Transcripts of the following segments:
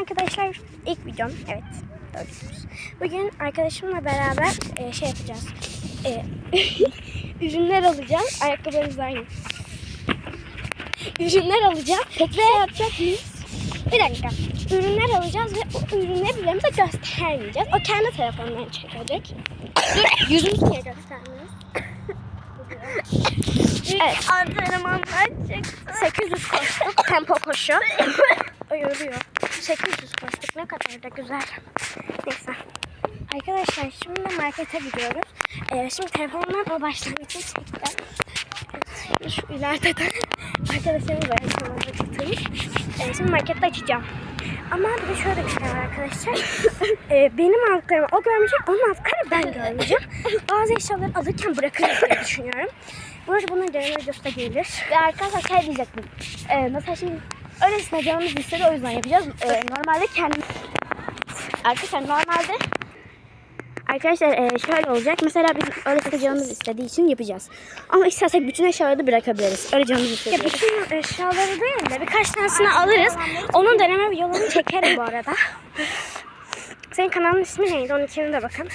arkadaşlar ilk videom. Evet. Doğrusunuz. Bugün arkadaşımla beraber e, şey yapacağız. E, ürünler alacağız. Ayakkabılarımız aynı. Ürünler alacağız. Ve yapacak mıyız? Bir dakika. Ürünler alacağız ve o ürünleri birbirimize göstermeyeceğiz. O kendi telefonundan çekecek. Dur, yüzümüzü niye göstermiyoruz? evet. Antrenmanlar çıktı. 800 koştuk. Tempo koşu. Yoruyor. 800 koştuk. Ne kadar da güzel. Neyse. Arkadaşlar şimdi markete gidiyoruz. Ee, şimdi telefonumdan o başlangıcı çektim. Şu ileride de arkadaşlarım var. Sonra tutayım. Ee, şimdi markette açacağım. Ama bir de şöyle bir şey var arkadaşlar. Ee, benim aldıklarımı o görmeyecek, onun aldıklarını ben görmeyeceğim. Bazı eşyaları alırken bırakırız diye düşünüyorum. Bu arada bunun deneme videosu da gelir. Ve arkadaşlar şey diyecektim. Ee, mesela şimdi öylesine canımız istedi o yüzden yapacağız. Ee, normalde kendim... Arkadaşlar normalde Arkadaşlar e, şöyle olacak. Mesela biz öyle canımız istediği için yapacağız. Ama istersek bütün eşyaları da bırakabiliriz. Öyle canımız istediği. Ya bütün eşyaları değil de birkaç tanesini alırız. Onun deneme videolarını çekerim bu arada. Senin kanalın ismi neydi? Onun içine de bakın.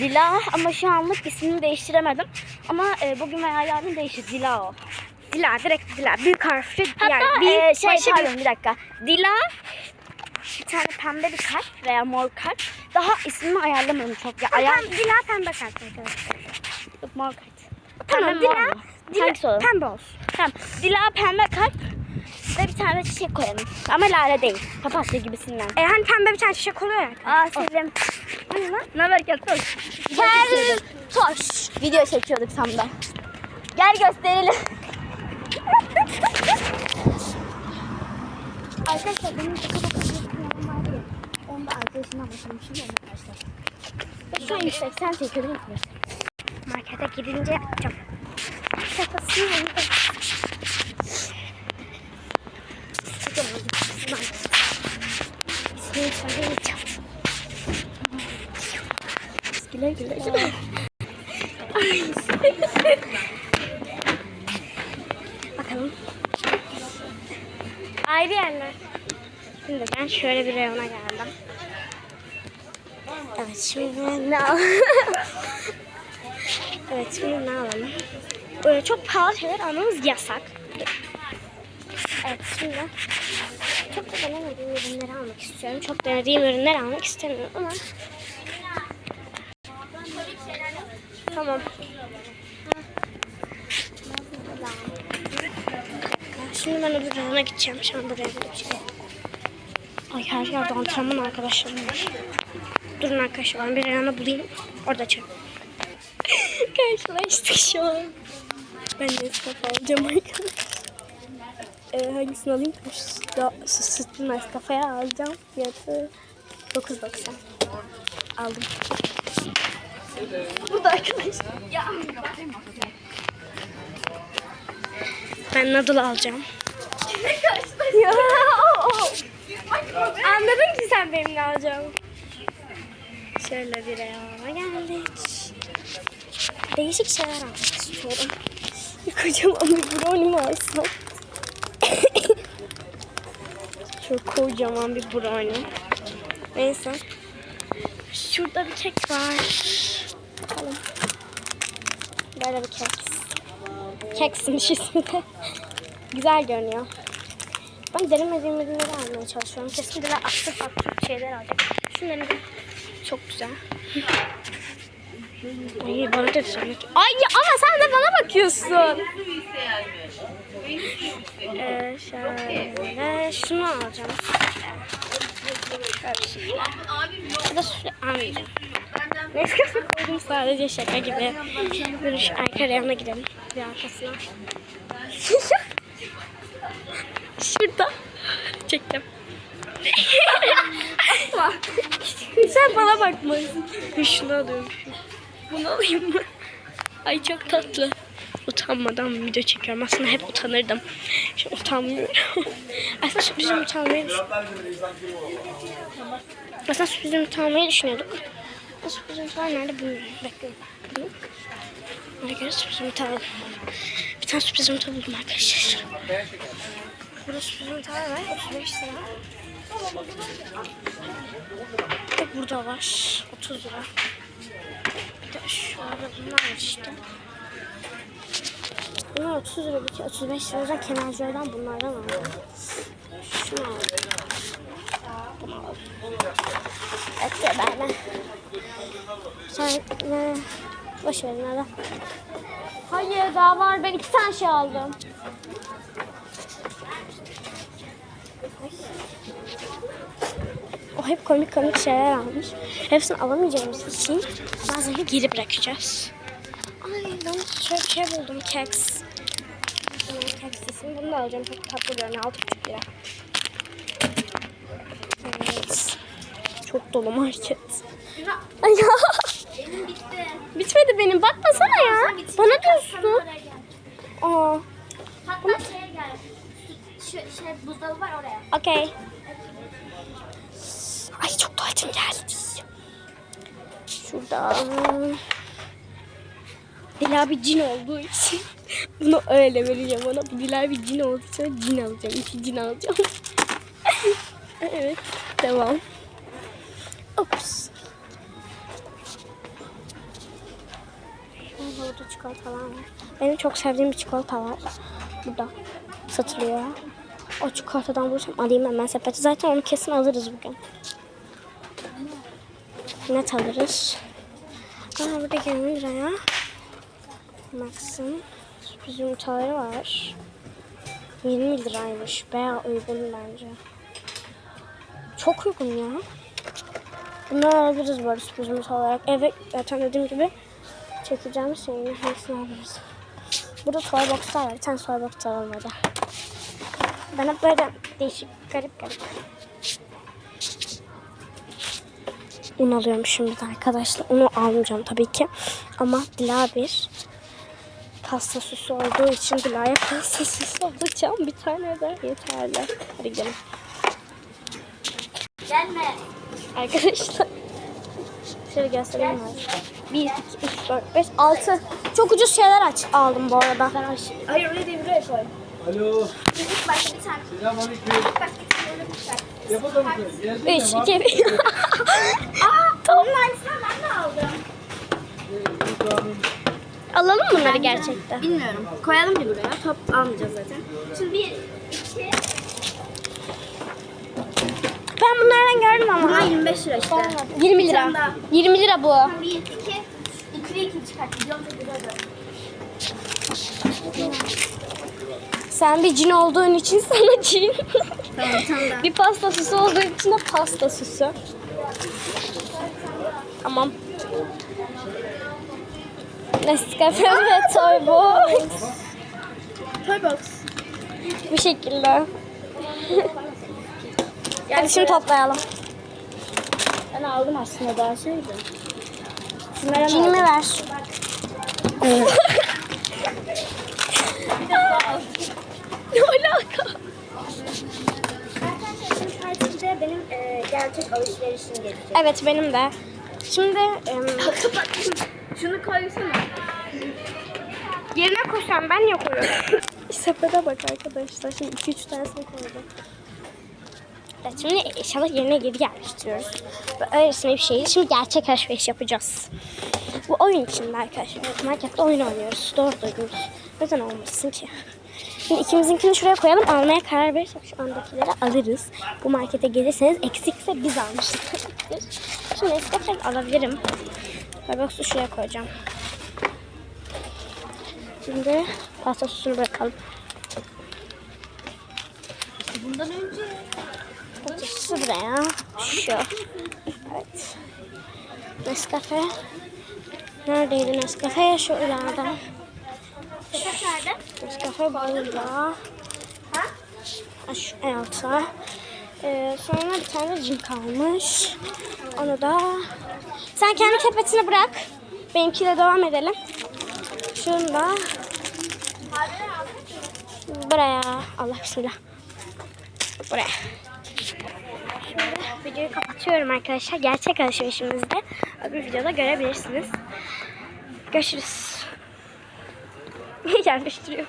Dila ama şu anlık ismini değiştiremedim. Ama e, bugün veya yarın değişir. Dila o. Dila, direkt Dila. Büyük harfli. Hatta yani büyük e, şey başı pardon bir dakika. Dila bir tane pembe bir kalp veya mor kalp. Daha ismimi ayarlamadım çok. Ya, ayar... Pem, Dila pembe kart arkadaşlar. Yok, mor kalp. Tamam Pembe Dila? Dila Hangisi olur? pembe olsun. Tamam. Dila pembe kalp ve bir tane çiçek koyalım. Ama lale değil. Papatya gibisinden. E, hani pembe bir tane çiçek oluyor ya. Aa Selim. O ne lan? Ne haber Keltoş? Gel toş. Video çekiyorduk tam da. Gel gösterelim. Arkadaşlar benim şaka bakıcı kanalım vardı ya. Onu da arkadaşımla başlamışım ya arkadaşlar. Şu an 180 çekiyordum ilk Markete gidince yapacağım. Şakasını yapacağım. İsmini söyleyeceğim. Güle güle. Ayrı yerler. Şimdi ben şöyle bir reyona geldim. Evet şimdi ne alalım? evet şimdi ne alalım? Böyle çok pahalı şeyler almamız yasak. Evet şimdi çok da denemediğim ürünleri almak istiyorum. Çok denediğim ürünler almak istemiyorum ama Tamam. Şimdi ben öbür reyona gideceğim. An buraya gideceğim. Ay her yerde antrenman arkadaşlarım var. Durun arkadaşlar ben bir reyona bulayım. Orada açarım. Karşılaştık şu an. Ben de Nescafe alacağım arkadaşlar. Ee, hangisini alayım? Şu sütlü Nescafe'ye alacağım. Fiyatı 9.90. Aldım. Burada arkadaşlar. Ben noodle alacağım. ya. Anladın ki sen benim ne alacağımı. Şöyle bir reyona geldik. Değişik şeyler almak istiyorum. Kocaman bir brownie mi alsam? Şu kocaman bir brownie. Neyse. Şurada bir kek var. Bakalım. Böyle bir kek. Keksmiş ismi de. Güzel görünüyor. Ben denemediğim ürünleri almaya çalışıyorum. Kesin de aktif aktif şeyler alacağım. Şunların da çok güzel. Ay bana da söyle. Ay ama sen de bana bakıyorsun. Ee, şöyle şunu alacağım. Ya da sufle almayacağım. Nescafe koydum sadece şaka gibi. Dur şu arka reyona gidelim. Bir arkasına. Şurada. Çektim. Sen bana bakmalısın. Şunu alıyorum. Bunu alayım mı? Ay çok tatlı. Utanmadan video çekiyorum. Aslında hep utanırdım. Şimdi utanmıyorum. Aslında sürprizimi utanmayı. Aslında sürprizimi utanmayı düşünüyorduk. Sürprizim falan nerede bilmiyorum. Bekleyin. Ona göre sürprizimi utanalım. Bir tane sürprizimi buldum arkadaşlar. Burada sürprizin tane var. 35 lira. Bir de burada var. 30 lira. Bir de şurada bunlar var işte. Bunlar 30 lira, bir ki 35 lira. O yüzden kenarcılardan bunlardan aldım. Şunu aldım. Evet, böyle. Sonra ne? Boş verin hadi. Hayır daha var. Ben iki tane şey aldım. O hep komik komik şeyler almış. Hepsini alamayacağımız için bazılarını geri bırakacağız. Ay ben şöyle bir şey buldum. Keks. Keks ismi. Bunu da alacağım. Çok tatlı görünüyor. 6,5 lira. Evet. Çok dolu market. Ay ya. Benim bitti. Bitmedi benim. Bakmasana ya. Bana diyorsun. Aa. Hatta şeye gel. Şu şey buzdolabı var oraya. Okey. Tuvaletim geldi. Şurada. Dila bir cin olduğu için bunu öyle vereceğim ona. Bu Dila bir cin olduğu için cin alacağım. İki cin alacağım. evet. Devam. Ops. Burada çikolatalar var. Benim çok sevdiğim bir çikolata var. Burada. Satılıyor. O çikolatadan bulursam alayım hemen sepeti. Zaten onu kesin alırız bugün. Net alırız. Aa burada 20 liraya. Max'ın sürpriz yumurtaları var. 20 liraymış. Bayağı uygun bence. Çok uygun ya. Bunları alabiliriz böyle sürpriz yumurta olarak. Evet zaten dediğim gibi çekeceğimiz şeyini hepsini alırız. Burada toy box'lar var. Bir tane toy box alalım hadi. Ben hep böyle değişik, garip garip. Un alıyorum şimdi arkadaşlar. Onu almayacağım tabii ki. Ama Dila bir pasta süsü olduğu için Dila'ya pasta süsü alacağım. Bir tane de yeterli. Hadi gidelim. Gelme. Arkadaşlar. Şöyle göstereyim mi? 1, 2, 3, 4, 5, 6. Çok ucuz şeyler aç aldım bu arada. Hayır oraya değil buraya koy. Alo, İlk başta bir tane. başta bir tane öyle bir tane. Yapalım mı? Geldin 3, mi? 2, 1. Aa tamam. Aynısını ben de aldım. Alalım bunları gerçekten. Bilmiyorum. Koyalım bir buraya. Top almayacağız zaten. Şimdi bir, iki. Ben bunlardan gördüm ama. Bunlar 25 lira işte. 20 Bir lira. tane daha. 20 lira bu. Bir, iki. İkili iki çıkart. Biliyorum çok güzel. Sen bir cin olduğun için sana cin. Tamam daha. bir pasta süsü olduğu için de pasta süsü. Tamam. Nescafe ve Toy Box. Toy box. Bu şekilde. Hadi şimdi toplayalım. Ben aldım aslında daha şeydi. Şunlara Cinimi ver. ne alaka? Arkadaşlar şimdi tatilde benim e, gerçek alışverişim gelecek. Evet benim de. Şimdi em, Şunu koysana. yerine koysam ben niye koyuyorum? Sepete bak arkadaşlar. Şimdi 2-3 tanesini koydum. Evet şimdi inşallah yerine geri yerleştiriyoruz. Ve öylesine bir şeydi. Şimdi gerçek alışveriş yapacağız. Bu oyun içinde arkadaşlar. Markette oyun oynuyoruz. Doğru duydunuz. Neden olmasın ki? Şimdi ikimizinkini şuraya koyalım. Almaya karar verirsek şu andakileri alırız. Bu markete gelirseniz eksikse biz almışız. Şimdi Nescafe alabilirim. Starbucks'u şuraya koyacağım. Şimdi pasta sosunu bırakalım. Bundan önce Şu buraya. Şu. Evet. Nescafe. Neredeydi Nescafe? Şu ileride. sepet Ha, Şu en altta. Ee, sonra bir tane cin kalmış. Onu da... Sen kendi sepetini bırak. Benimkiyle devam edelim. Şunu da buraya. Allah bismillah. Buraya. Şimdi videoyu kapatıyorum arkadaşlar. Gerçek alışverişimizde öbür videoda görebilirsiniz. Görüşürüz. Yerleştiriyorum.